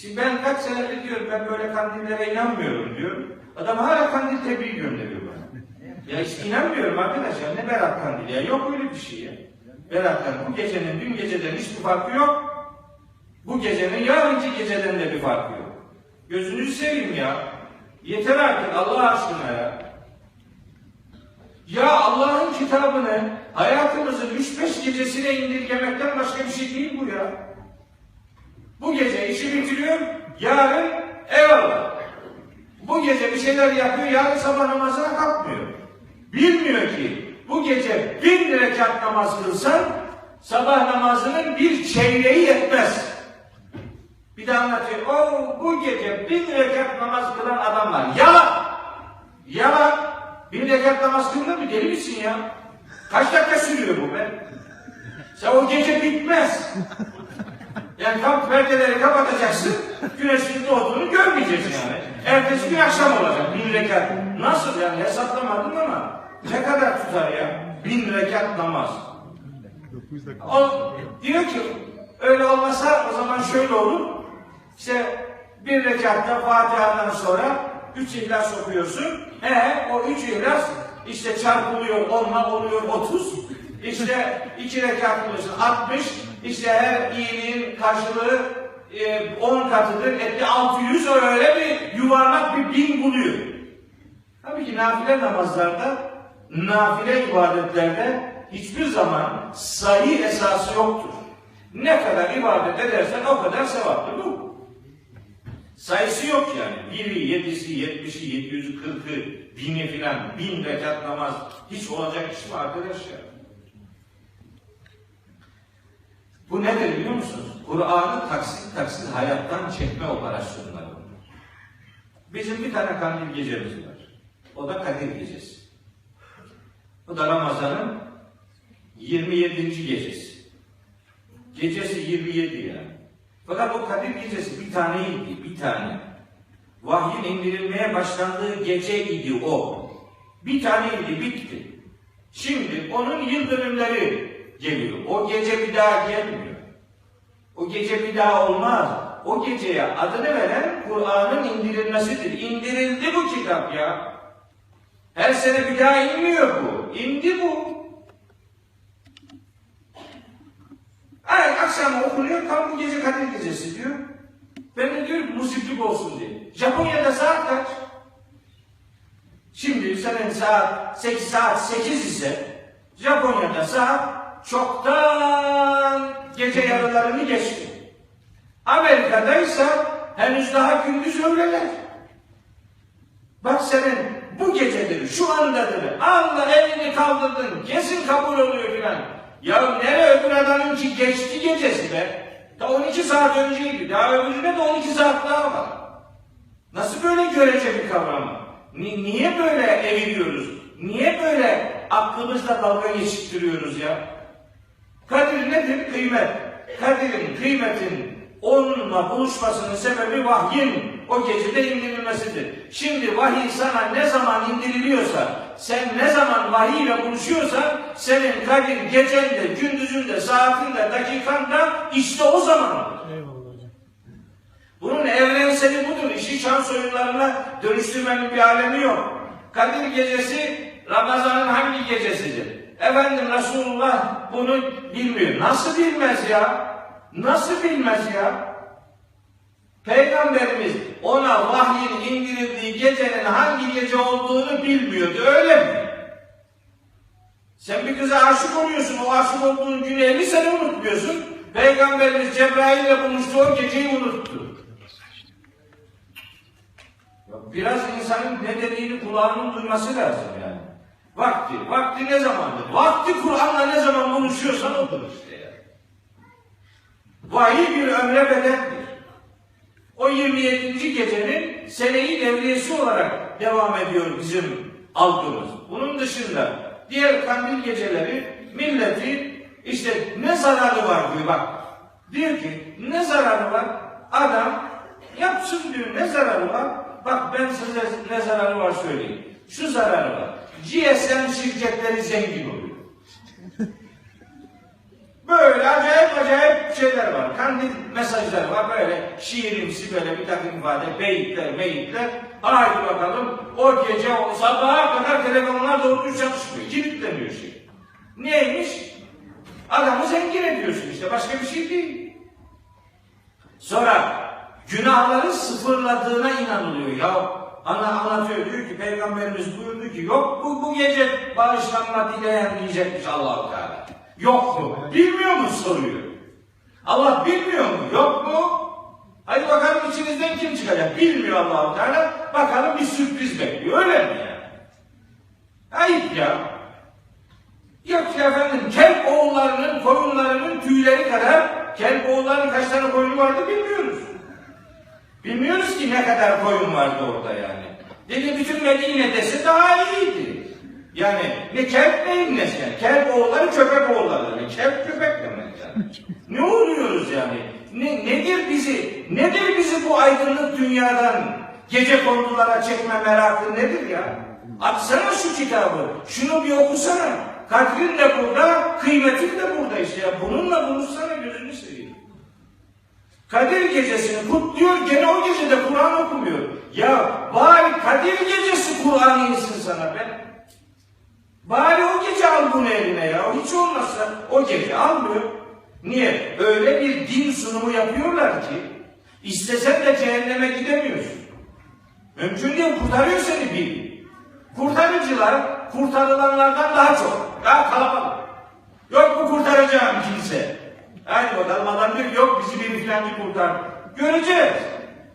Şimdi ben kaç senedir diyorum ben böyle kandillere inanmıyorum diyor. Adam hala kandil tebriği gönderiyor bana. Ya hiç inanmıyorum arkadaşlar. Ne Berat kandili ya? Yok öyle bir şey ya. Berat kandili. Bu gecenin dün geceden hiçbir farkı yok. Bu gecenin yarınki geceden de bir farkı yok. Gözünüzü seveyim ya. Yeter artık Allah aşkına ya. Ya Allah'ın kitabını hayatımızın 3-5 gecesine indirgemekten başka bir şey değil bu ya. Bu gece işi bitiriyor, yarın eyvallah. Bu gece bir şeyler yapıyor, yarın sabah namazına kalkmıyor. Bilmiyor ki bu gece bin rekat namaz kılsan sabah namazının bir çeyreği yetmez. Bir de anlatıyor, o bu gece bin rekat namaz kılan adam var. Yalan! Yalan! Bin rekat namaz kılınır mı? Deli misin ya? Kaç dakika sürüyor bu be? Sen o gece bitmez. Yani tam perdeleri kapatacaksın, güneşin doğduğunu görmeyeceksin yani. Ertesi gün akşam olacak, bin rekat. Nasıl yani hesaplamadım ama ne kadar tutar ya? Bin rekat namaz. O diyor ki öyle olmasa o zaman şöyle olur. İşte bir rekatta Fatiha'dan sonra üç ihlas okuyorsun. E o üç ihlas işte çarpılıyor onla oluyor otuz. İşte iki rekat kılıyorsun altmış. İşte her iyiliğin karşılığı e, on katıdır. Etti altı yüz öyle bir yuvarlak bir bin buluyor. Tabii ki nafile namazlarda, nafile ibadetlerde hiçbir zaman sayı esası yoktur. Ne kadar ibadet edersen o kadar sevaptır bu. Sayısı yok yani. Biri, yedisi, yetmişi, yedi yüzü, kırkı, bini filan, bin rekat namaz hiç olacak iş mi arkadaşlar? Bu nedir biliyor musunuz? Kur'an'ı taksit taksit hayattan çekme operasyonları. Bizim bir tane kandil gecemiz var. O da Kadir Gecesi. O da Ramazan'ın 27. gecesi. Gecesi 27 yani. Fakat o Kadir Gecesi bir taneydi, bir tane. Vahyin indirilmeye başlandığı geceydi o. Bir taneydi, bitti. Şimdi onun yıl geliyor. O gece bir daha gelmiyor. O gece bir daha olmaz. O geceye adını veren Kur'an'ın indirilmesidir. İndirildi bu kitap ya. Her sene bir daha inmiyor bu. İndi bu. Ay akşam okunuyor tam bu gece Kadir Gecesi diyor. Ben de diyorum musiblik olsun diye. Japonya'da saat kaç? Şimdi senin saat 8 saat 8 ise Japonya'da saat çoktan gece yarılarını geçti. Amerika'daysa henüz daha gündüz öğleler. Bak senin bu gecedir, şu andadır. Allah elini kaldırdın, kesin kabul oluyor filan. Ya nereye öbür adamın ki geçti gecesi be? Da 12 saat önceydi. Daha öbürüne de 12 saat daha var. Nasıl böyle görece bir kavram? Ni- niye böyle eviriyoruz? Niye böyle aklımızla dalga geçittiriyoruz ya? Kadir nedir? Kıymet. Kadir'in, kıymetin onunla buluşmasının sebebi vahyin o gecede indirilmesidir. Şimdi vahiy sana ne zaman indiriliyorsa, sen ne zaman vahiyle buluşuyorsan, senin kadir gecende, gündüzünde, saatinde, dakikanda işte o zaman. Bunun evrenseli budur. İşi şans oyunlarına dönüştürmenin bir alemi yok. Kadir gecesi Ramazan'ın hangi gecesidir? Efendim Resulullah bunu bilmiyor. Nasıl bilmez ya? Nasıl bilmez ya? Peygamberimiz ona vahyin indirildiği gecenin hangi gece olduğunu bilmiyordu. Öyle mi? Sen bir kıza aşık oluyorsun. O aşık olduğun günü 50 sene unutmuyorsun. Peygamberimiz Cebrail ile buluştu o geceyi unuttu. Biraz insanın ne dediğini kulağının duyması lazım yani. Vakti, vakti ne zamandır? Vakti Kur'an'la ne zaman buluşuyorsan odur işte ya. Vahiy bir ömre bedeldir. O 27. gecenin seneyi devriyesi olarak devam ediyor bizim algımız. Bunun dışında diğer kandil geceleri milleti işte ne zararı var diyor bak. Diyor ki ne zararı var? Adam yapsın diyor ne zararı var? Bak ben size ne zararı var söyleyeyim. Şu zararı var. GSM şirketleri zengin oluyor. Böyle acayip acayip şeyler var. Kandil mesajlar var. Böyle şiirimsi böyle bir takım ifade. Beyitler, meyitler. Haydi bakalım o gece o sabaha kadar telefonlar doğru düz çalışmıyor. Kilitleniyor şey. Neymiş? Adamı zengin ediyorsun işte. Başka bir şey değil. Sonra günahları sıfırladığına inanılıyor. Ya ana anlatıyor diyor ki peygamberimiz buyurdu ki yok bu, bu gece bağışlanma dileyen diyecekmiş Allah-u Teala. Yok mu? Bilmiyor mu soruyor. Allah bilmiyor mu? Yok mu? Hadi bakalım içinizden kim çıkacak? Bilmiyor Allah-u Teala. Bakalım bir sürpriz bekliyor. Öyle mi yani? Ayıp ya. Yok ya efendim kelp oğullarının koyunlarının tüyleri kadar kelp oğullarının kaç tane koyunu vardı bilmiyoruz. Bilmiyoruz ki ne kadar koyun vardı orada yani. Dedi bütün Medine dese daha iyiydi. Yani ne kelp neyin nesi. Kelp oğulları köpek oğulları. Yani kelp köpek demek yani. ne oluyoruz yani? Ne, nedir bizi, nedir bizi bu aydınlık dünyadan gece kondulara çekme merakı nedir ya? Açsana şu kitabı, şunu bir okusana. Kadrin de burada, kıymetin de burada işte ya. Bununla buluşsana gözünü seveyim. Kadir gecesini kutluyor, gene o gecede Kur'an okumuyor. Ya bari Kadir gecesi Kur'an insin sana be. Bari o gece al bunu eline ya. Hiç olmazsa o gece almıyor. Niye? Öyle bir din sunumu yapıyorlar ki istesen de cehenneme gidemiyorsun. Mümkün değil kurtarıyor seni bir. Kurtarıcılar kurtarılanlardan daha çok. Daha kalabalık. Yok bu kurtaracağım kimse. Hadi bakalım adam diyor ki, yok bizi bir filancı kurtar. Göreceğiz.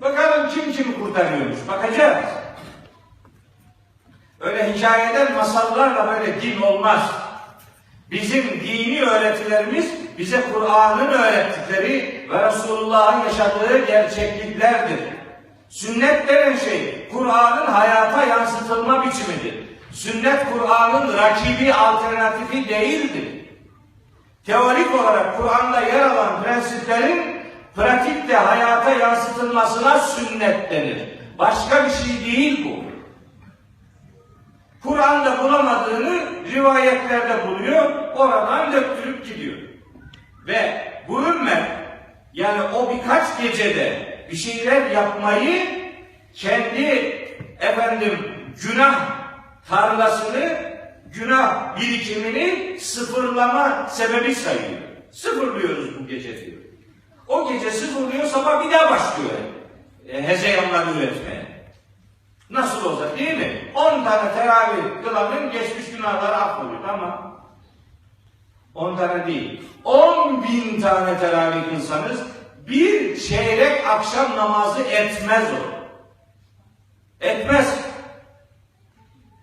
Bakalım kim kimi kurtarıyormuş. Bakacağız. Öyle hikayeden masallarla böyle din olmaz. Bizim dini öğretilerimiz bize Kur'an'ın öğrettikleri ve Resulullah'ın yaşadığı gerçekliklerdir. Sünnet denen şey Kur'an'ın hayata yansıtılma biçimidir. Sünnet Kur'an'ın rakibi alternatifi değildir. Teorik olarak Kur'an'da yer alan prensiplerin pratikte hayata yansıtılmasına sünnet denir. Başka bir şey değil bu. Kur'an'da bulamadığını rivayetlerde buluyor, oradan döktürüp gidiyor. Ve bu ümmet yani o birkaç gecede bir şeyler yapmayı kendi efendim günah tarlasını, günah birikimini sıfırlama sebebi sayıyor. Sıfırlıyoruz bu gece diyor. O gece sıfırlıyor, sabah bir daha başlıyor e, hezeyanlar üretmeye. Nasıl olacak değil mi? 10 tane teravih kılanın geçmiş günahları affoluyor ama 10 tane değil. 10 bin tane teravih kılsanız bir çeyrek akşam namazı etmez o. Etmez.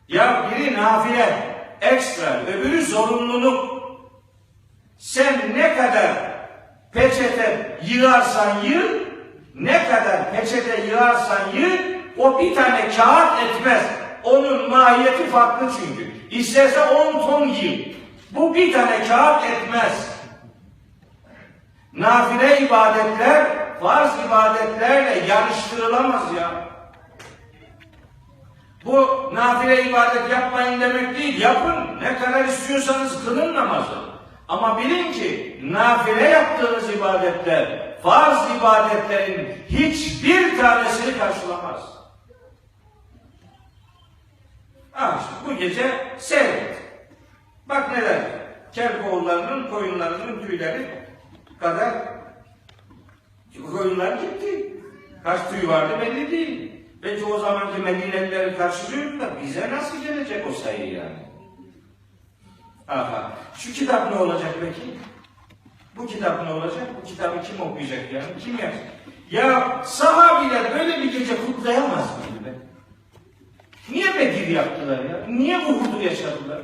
Ya biri nafile, ekstra, öbürü zorunluluk. Sen ne kadar peçete yığarsan yığ, ne kadar peçete yığarsan yığ, o bir tane kağıt etmez. Onun mahiyeti farklı çünkü. İsterse 10 ton yığ. Bu bir tane kağıt etmez. Nafile ibadetler farz ibadetlerle yarıştırılamaz ya. Bu nafile ibadet yapmayın demek değil. Yapın. Ne kadar istiyorsanız kılın namazı. Ama bilin ki nafile yaptığınız ibadetler farz ibadetlerin hiçbir tanesini karşılamaz. Ha işte bu gece seyret. Bak neler. Kelpoğullarının koyunlarının tüyleri kadar koyunlar gitti. Kaç tüy vardı belli değil. Belki o zamanki Medinelileri karşılıyor da bize nasıl gelecek o sayı yani? Aha. Şu kitap ne olacak peki? Bu kitap ne olacak? Bu kitabı kim okuyacak yani? Kim yapacak? Ya sahabiler böyle bir gece kutlayamaz mıydı be? Niye Bedir yaptılar ya? Niye Uhud'u yaşadılar?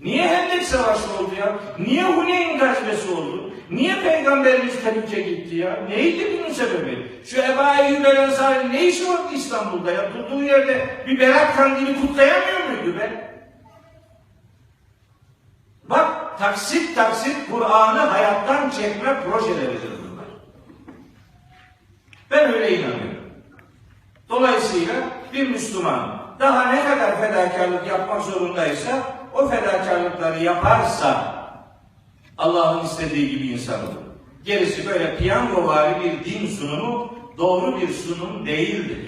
Niye Hendek Savaşı oldu ya? Niye Huneyn gazvesi oldu? Niye Peygamberimiz Tebük'e gitti ya? Neydi bunun sebebi? Şu Eba Eyyub el ne işi vardı İstanbul'da ya? Durduğu yerde bir Berat Kandili kutlayamıyor muydu be? Bak taksit taksit Kur'an'ı hayattan çekme projeleridir bunlar. Ben öyle inanıyorum. Dolayısıyla bir Müslüman daha ne kadar fedakarlık yapmak zorundaysa o fedakarlıkları yaparsa Allah'ın istediği gibi insan olur. Gerisi böyle piyangovari bir din sunumu doğru bir sunum değildir.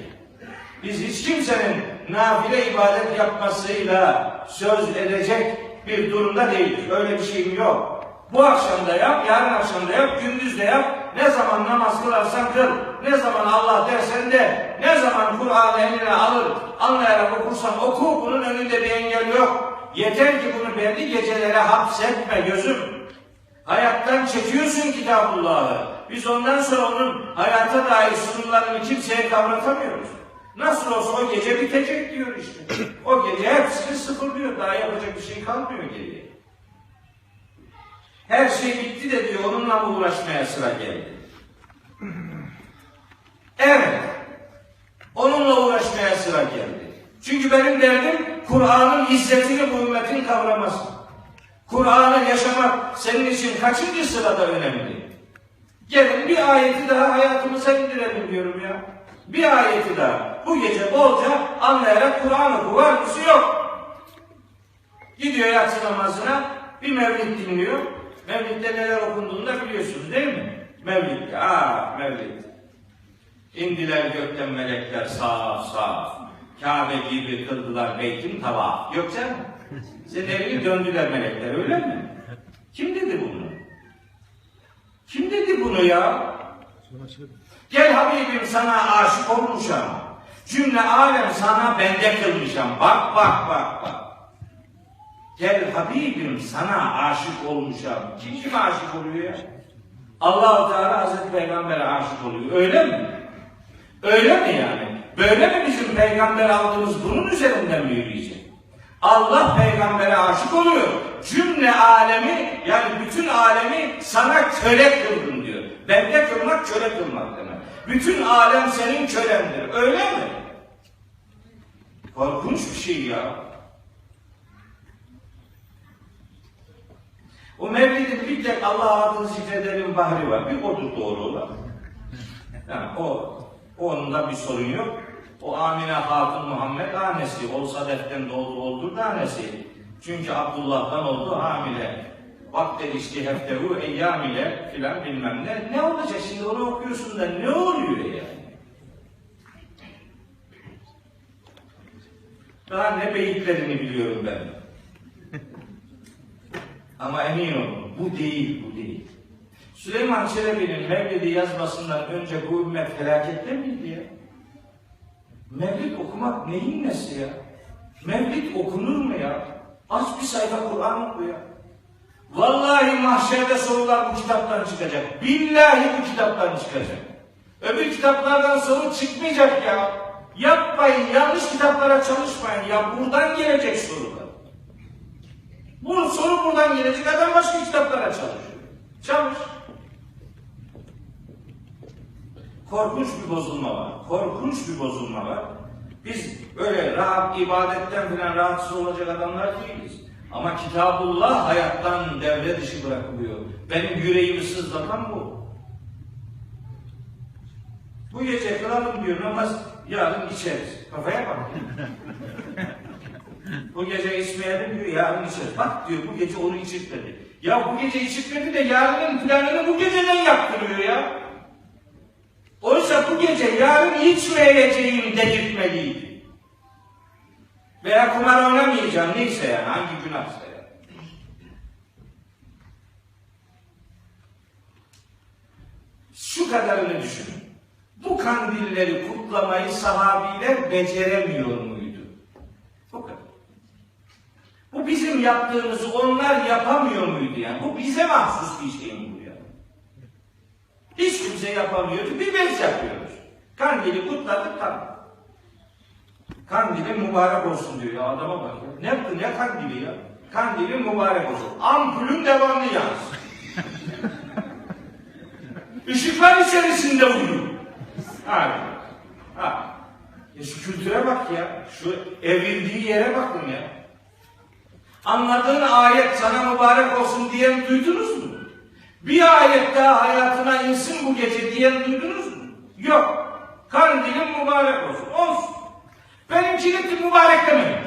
Biz hiç kimsenin nafile ibadet yapmasıyla söz edecek bir durumda değiliz. Öyle bir şeyim yok. Bu akşam da yap, yarın akşam da yap, gündüz de yap. Ne zaman namaz kılarsan kıl, ne zaman Allah dersen de, ne zaman Kur'an'ı eline alır, anlayarak okursan oku, bunun önünde bir engel yok. Yeter ki bunu belli gecelere hapsetme gözüm. Hayattan çekiyorsun kitabullahı. Biz ondan sonra onun hayata dair sunumlarını kimseye kavratamıyoruz. Nasıl olsa o gece bitecek diyor işte. O gece hepsini sıfırlıyor. Daha yapacak bir şey kalmıyor geriye. Her şey bitti de diyor onunla mı uğraşmaya sıra geldi. Evet. Onunla uğraşmaya sıra geldi. Çünkü benim derdim Kur'an'ın izzetini bu ümmetin kavraması. Kur'an'ı yaşamak senin için kaçıncı sırada önemli? Gelin bir ayeti daha hayatımıza indirelim diyorum ya. Bir ayeti daha. Bu gece bolca anlayarak Kur'an oku. Var mısı yok. Gidiyor yatsı namazına bir mevlid dinliyor. Mevlid'de neler okunduğunu da biliyorsunuz değil mi? Mevlid. Aa mevlid. İndiler gökten melekler sağ sağ. Kabe gibi kıldılar beytin tavaf. Yok canım. Senin evini döndüler melekler öyle mi? Kim dedi bunu? Kim dedi bunu ya? Gel Habibim sana aşık olmuşam. Cümle alem sana bende kılmışam. Bak bak bak bak. Gel Habibim sana aşık olmuşam. Kim kime aşık oluyor ya? Allah-u Teala Hazreti Peygamber'e aşık oluyor. Öyle mi? Öyle mi yani? Böyle mi bizim peygamber aldığımız bunun üzerinden mi yürüyecek? Allah peygambere aşık oluyor. Cümle alemi yani bütün alemi sana köle kıldım diyor. Bende kılmak köle kılmak demek. Bütün alem senin kölendir. Öyle mi? Korkunç bir şey ya. O Mevlid'in bir tek Allah adını zikredelim bahri var. Bir odur doğru olan. Yani o, onun bir sorun yok. O Amine Hatun Muhammed annesi, olsa deften doğdu oldu tanesi. Çünkü Abdullah'tan oldu hamile. Bak dedi işte heftehu eyyam ile filan bilmem ne. Ne olacak şimdi onu okuyorsun da ne oluyor yani? Daha ne beyitlerini biliyorum ben. Ama emin olun bu değil bu değil. Süleyman Çelebi'nin Mevlid'i yazmasından önce bu ümmet felakette miydi ya? Mevlid okumak neyin nesi ya? Mevlid okunur mu ya? Aç bir sayfa Kur'an oku ya. Vallahi mahşerde sorular bu kitaptan çıkacak. Billahi bu kitaptan çıkacak. Öbür kitaplardan soru çıkmayacak ya. Yapmayın, yanlış kitaplara çalışmayın ya. Buradan gelecek sorular. Bu soru buradan gelecek, adam başka kitaplara çalışıyor. Çalış. Korkunç bir bozulma var. Korkunç bir bozulma var. Biz öyle rahat ibadetten falan rahatsız olacak adamlar değiliz. Ama Kitabullah hayattan devre dışı bırakılıyor. Benim yüreğimi sızlatan bu. Bu gece kılalım diyor namaz, yarın içeriz. Kafaya bak. bu gece içmeyelim diyor, yarın içeriz. Bak diyor bu gece onu içirtmedi. Ya bu gece içirtmedi de yarının planını bu geceden yaptırıyor ya. Oysa bu gece yarın içmeyeceğim dedirtmeliydi. Veya kumar oynamayacağım neyse yani hangi günahsa yani. Şu kadarını düşünün. Bu kandilleri kutlamayı sahabiler beceremiyor muydu? Bu kadar. Bu bizim yaptığımızı onlar yapamıyor muydu yani? Bu bize mahsus bir şey mi kimse yapamıyordu. Bir biz yapıyoruz. Kandili kutladık tamam. Kandili mübarek olsun diyor ya adama bak. ya. Ne ne kandili ya? Kandili mübarek olsun. Ampulün devamlı yansın. Işıklar içerisinde uyuyor. Abi. Ha. Ya şu kültüre bak ya. Şu evrildiği yere bakın ya. Anladığın ayet sana mübarek olsun diyen duydunuz mu? Bir ayet daha hayatına insin bu gece diyen duydunuz mu? Yok. Kandilin mübarek olsun. Olsun. Benimkinin mübarek demeyin.